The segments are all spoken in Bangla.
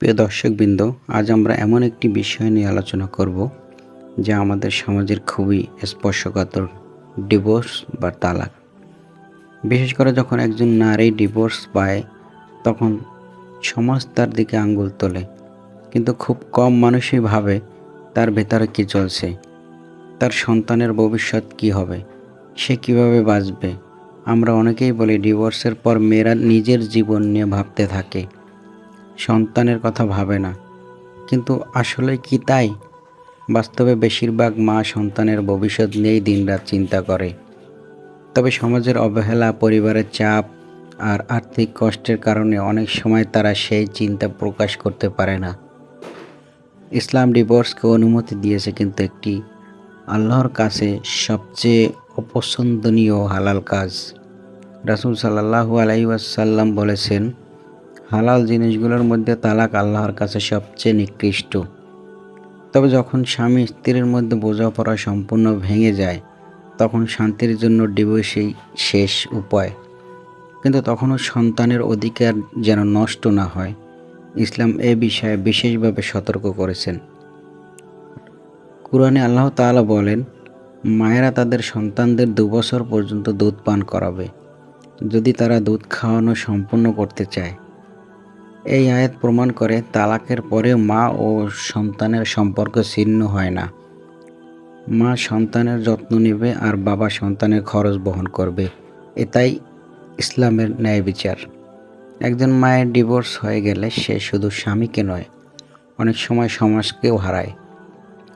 প্রিয় দর্শকবৃন্দ, আজ আমরা এমন একটি বিষয় নিয়ে আলোচনা করব যা আমাদের সমাজের খুবই স্পর্শকাতর ডিভোর্স বা তালাক। বিশেষ করে যখন একজন নারী ডিভোর্স পায়, তখন সমাজ তার দিকে আঙ্গুল তোলে, কিন্তু খুব কম মানুষই ভাবে তার ভেতরে কী চলছে, তার সন্তানের ভবিষ্যৎ কী হবে, সে কীভাবে বাঁচবে। আমরা অনেকেই বলি ডিভোর্সের পর মেয়েরা নিজের জীবন নিয়ে ভাবতে থাকে। সন্তানের কথা ভাবে না। কিন্তু আসলে কি তাই? বাস্তবে বেশিরভাগ মা সন্তানের ভবিষ্যৎ নিয়েই দিনরাত চিন্তা করে। তবে সমাজের অবহেলা, পরিবারের চাপ আর আর্থিক কষ্টের কারণে অনেক সময় তারা সেই চিন্তা প্রকাশ করতে পারে না। ইসলাম ডিভোর্সকে অনুমতি দিয়েছে কিন্তু একটি আল্লাহর কাছে সবচেয়ে অপছন্দনীয় হালাল কাজ। রাসুল সাল্লাহু আলাইসাল্লাম বলেছেন হালাল জিনিসগুলোর মধ্যে তালাক আল্লাহর কাছে সবচেয়ে নিকৃষ্ট। তবে যখন স্বামী স্ত্রীর মধ্যে বোঝাপড়া সম্পূর্ণ ভেঙে যায়, তখন শান্তির জন্য ডিভোর্সই শেষ উপায়। কিন্তু তখনও সন্তানের অধিকার যেন নষ্ট না হয়, ইসলাম এ বিষয়ে বিশেষভাবে সতর্ক করেছেন। কুরআনে আল্লাহ তাআলা বলেন, মায়েরা তাদের সন্তানদের দুবছর পর্যন্ত দুধ পান করাবে। যদি তারা দুধ খাওয়ানো সম্পূর্ণ করতে চায় এই আয়াত প্রমাণ করে তালাকের পরে মা ও সন্তানের সম্পর্ক ছিন্ন হয় না। মা সন্তানের যত্ন নেবে আর বাবা সন্তানের খরচ বহন করবে। এটাই ইসলামের ন্যায় বিচার। একজন মায়ের ডিভোর্স হয়ে গেলে সে শুধু স্বামীকে নয়, অনেক সময় সমাজকেও হারায়।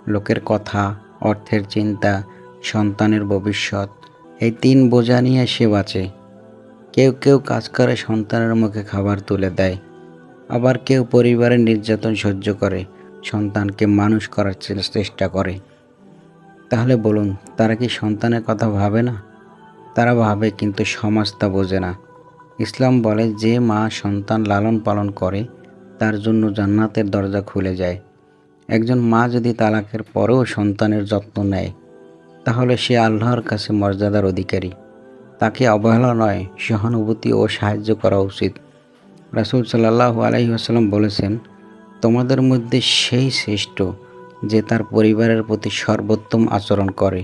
লোকের কথা, অর্থের চিন্তা, সন্তানের ভবিষ্যৎ, এই তিন বোঝা নিয়ে সে বাঁচে। কেউ কেউ কাজ করে সন্তানের মুখে খাবার তুলে দেয়। আবার কেউ পরিবারের নির্যাতন সহ্য করে, সন্তানকে মানুষ করার চেষ্টা করে। তাহলে বলুন, তারা কি সন্তানের কথা ভাবে না? তারা ভাবে, কিন্তু সমাজ তা বোঝে না। ইসলাম বলে, যে মা সন্তান লালন পালন করে, তার জন্য জান্নাতের দরজা খুলে যায়। একজন মা যদি তালাকের পরেও সন্তানের যত্ন নেয়, তাহলে সে আল্লাহর কাছে মর্যাদার অধিকারী। তাকে অবহেলা নয়, সহানুভূতি ও সাহায্য করা উচিত। রাসুল সাল্লাহ আলহি আসাল্লাম বলেছেন, তোমাদের মধ্যে সেই শ্রেষ্ঠ যে তার পরিবারের প্রতি সর্বোত্তম আচরণ করে।